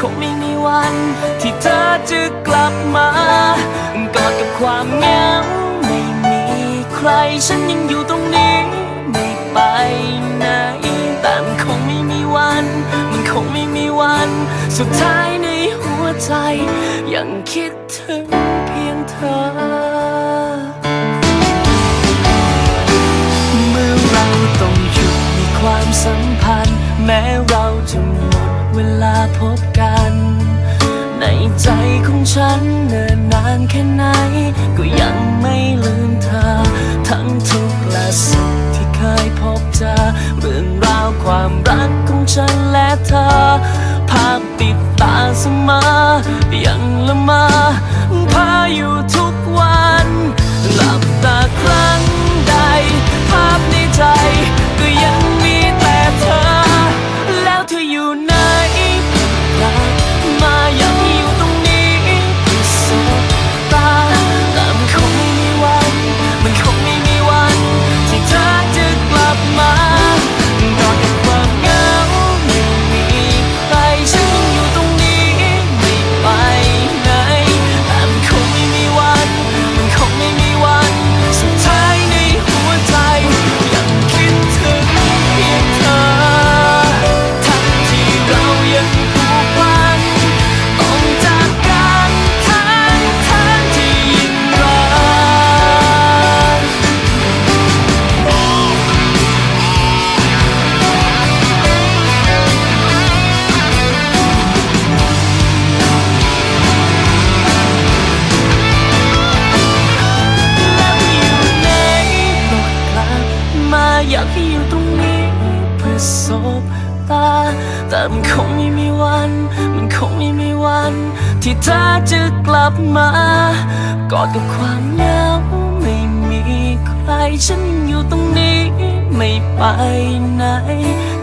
คงไม่มีวัน ที่เธอจะกลับมากอดกับความเหงาไม่มีใครฉันยังอยู่ตรงนี้ ไม่ไปไหนแต่มันคงไม่มีวัน มันคงไม่มีวัน สุดท้ายในหัวใจ ยังคิดถึงเพียงเธอเมื่อเราต้องหยุดมีความสัมพันธ์แม้เราจะหมด เวลาพบกัน ในใจของฉันเนิ่นนานแค่ไหน ก็ยังไม่ลืมเธอ ทั้งทุกและสุขที่เคยพบเจอเรื่องราวความรักของฉันและเธอ ภาพติดตาเสมอยังละมอพาอยู่ทุกวัน หลับตาครั้งใด ภาพในใจ ก็ยังมีแต่เธอ แล้วเธออยู่ไหน อยากให้อยู่ตรงนี้เพื่อสบตา แต่มันคงไม่มีวัน มันคงไม่มีวัน ที่เธอจะกลับมากอดกับความเหงาไม่มีใครฉันอยู่ตรงนี้ไม่ไปไหน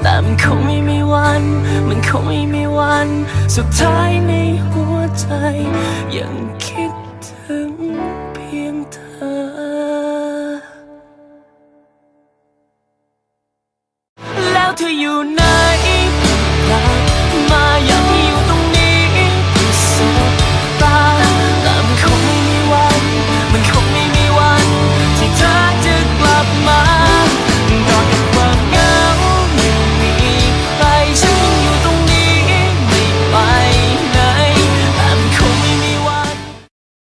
แต่มันคงไม่มีวัน มันคงไม่มีวัน สุดท้ายในหัวใจยังคิด to you now.